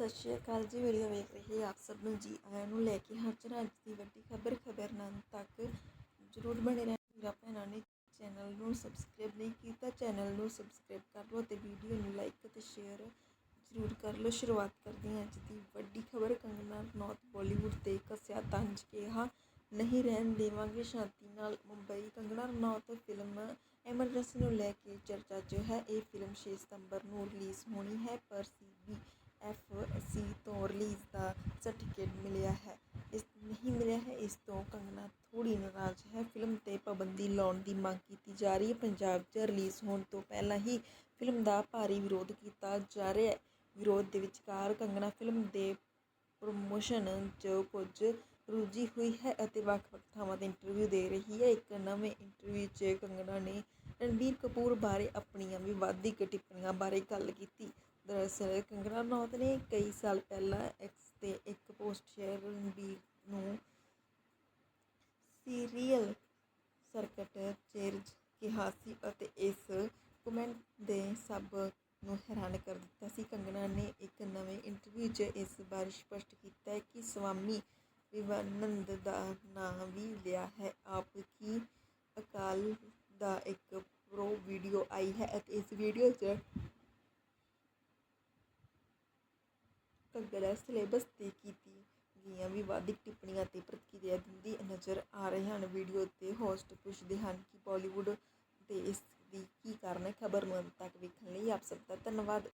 ਸਤਿ ਸ਼੍ਰੀ ਅਕਾਲ ਜੀ ਵੀਡੀਓ ਵੇਖ ਰਹੇ ਆਪ ਸਭ ਨੂੰ ਜੀ। ਆਇਆਂ ਨੂੰ ਲੈ ਕੇ ਹਾਜ਼ਰ ਅੱਜ ਦੀ ਵੱਡੀ ਖਬਰ ਖਬਰ ਨਾਲ ਤੱਕ ਜਰੂਰ ਬਣੇ ਰਹਿਣ ਵੀਰਾਂ ਭੈਣਾਂ ਨੇ ਚੈਨਲ ਨੂੰ ਸਬਸਕ੍ਰਾਈਬ ਨਹੀਂ ਕੀਤਾ, ਚੈਨਲ ਨੂੰ ਸਬਸਕ੍ਰਾਈਬ ਕਰ ਲਓ ਤੇ ਵੀਡੀਓ ਨੂੰ ਲਾਈਕ ਅਤੇ ਸ਼ੇਅਰ ਜਰੂਰ ਕਰ ਲਓ। ਸ਼ੁਰੂਆਤ ਕਰਦੇ ਹਾਂ ਅੱਜ ਦੀ ਵੱਡੀ ਖਬਰ। ਕੰਗਨਾ ਰਣੌਤ ਬਾਲੀਵੁੱਡ ਤੇ ਕੱਸਿਆ ਤੰਜ ਕਿਹਾ, ਨਹੀਂ ਰਹਿਣ ਦੇਵਾਂਗੇ ਸ਼ਾਂਤੀ ਨਾਲ। ਮੁੰਬਈ ਕੰਗਨਾ ਰਣੌਤ ਫਿਲਮ ਐਮਰਜੈਂਸੀ ਨੂੰ ਲੈ ਕੇ ਚਰਚਾ 'ਚ ਹੈ। ਇਹ ਫਿਲਮ 6 ਸਤੰਬਰ ਨੂੰ ਰਿਲੀਜ਼ ਹੋਣੀ ਹੈ, ਪਰ ਸੀ ਐੱਫ ਸੀ ਤੋਂ ਰਿਲੀਜ਼ ਦਾ ਸਰਟੀਫਿਕੇਟ ਮਿਲਿਆ ਹੈ। ਇਸ ਨਹੀਂ ਮਿਲਿਆ ਹੈ, ਇਸ ਤੋਂ ਕੰਗਨਾ ਥੋੜ੍ਹੀ ਨਾਰਾਜ਼ ਹੈ। ਫਿਲਮ ਤੇ ਪਾਬੰਦੀ ਲਾਉਣ ਦੀ ਮੰਗ ਕੀਤੀ ਜਾ ਰਹੀ ਹੈ। ਪੰਜਾਬ 'ਚ ਰਿਲੀਜ਼ ਹੋਣ ਤੋਂ ਪਹਿਲਾਂ ਹੀ ਫਿਲਮ ਦਾ ਭਾਰੀ ਵਿਰੋਧ ਕੀਤਾ ਜਾ ਰਿਹਾ ਹੈ। ਵਿਰੋਧ ਦੇ ਵਿਚਕਾਰ ਕੰਗਨਾ ਫਿਲਮ ਦੇ ਪ੍ਰੋਮੋਸ਼ਨ 'ਚ ਕੁਝ ਰੁੱਝੀ ਹੋਈ ਹੈ ਅਤੇ ਵੱਖ-ਵੱਖ ਥਾਵਾਂ ਤੇ ਇੰਟਰਵਿਊ ਦੇ ਰਹੀ ਹੈ। ਇੱਕ ਨਵੇਂ ਇੰਟਰਵਿਊ 'ਚ ਕੰਗਨਾ ਨੇ ਰਣਬੀਰ ਕਪੂਰ ਬਾਰੇ ਆਪਣੀਆਂ ਵਿਵਾਦਿਕ ਟਿੱਪਣੀਆਂ ਬਾਰੇ ਗੱਲ ਕੀਤੀ। ਦਰਅਸਲ ਕੰਗਨਾ ਰਣੌਤ ਨੇ ਕਈ ਸਾਲ ਪਹਿਲਾਂ ਐਕਸ ਤੇ ਇੱਕ ਪੋਸਟ ਸ਼ੇਅਰ ਰਣਬੀਰ ਨੂੰ ਸੀਰੀਅਲ ਸਰਕਟ ਚੇਰਜ ਕਿਹਾ ਸੀ ਅਤੇ ਇਸ ਕਮੈਂਟ ਦੇ ਸਭ ਨੂੰ ਹੈਰਾਨ ਕਰ ਦਿੱਤਾ ਸੀ। ਕੰਗਨਾ ਨੇ ਇੱਕ ਨਵੇਂ ਇੰਟਰਵਿਊ 'ਚ ਇਸ ਬਾਰੇ ਸਪਸ਼ਟ ਕੀਤਾ ਹੈ ਕਿ ਸਵਾਮੀ ਵਿਵਾਨੰਦ ਦਾ ਨਾਮ ਵੀ ਲਿਆ ਹੈ। ਆਪ ਕੀ ਅਕਾਲ ਦਾ ਇੱਕ ਪ੍ਰੋ ਵੀਡੀਓ ਆਈ ਹੈ ਅਤੇ ਇਸ ਵੀਡੀਓ 'ਚ ਕੰਗਨਾ ਸਿਲੇਬਸ ਤੇ ਕੀਤੀ ਗਈਆਂ ਵਿਵਾਦਿਕ ਟਿੱਪਣੀਆਂ ਤੇ ਪ੍ਰਤੀਕਿਰਿਆ ਦਿੰਦੀ ਨਜ਼ਰ ਆ ਰਹੇ ਹਨ। ਵੀਡੀਓ ਤੇ ਹੋਸਟ ਪੁੱਛਦੇ ਹਨ ਕਿ ਬਾਲੀਵੁੱਡ ਤੇ ਇਸ ਦੀ ਕੀ ਕਾਰਨ ਹੈ? ਖਬਰ ਨੂੰ ਅੰਤ ਤੱਕ ਵੇਖਣ ਲਈ ਆਪ ਸਭ ਦਾ ਧੰਨਵਾਦ।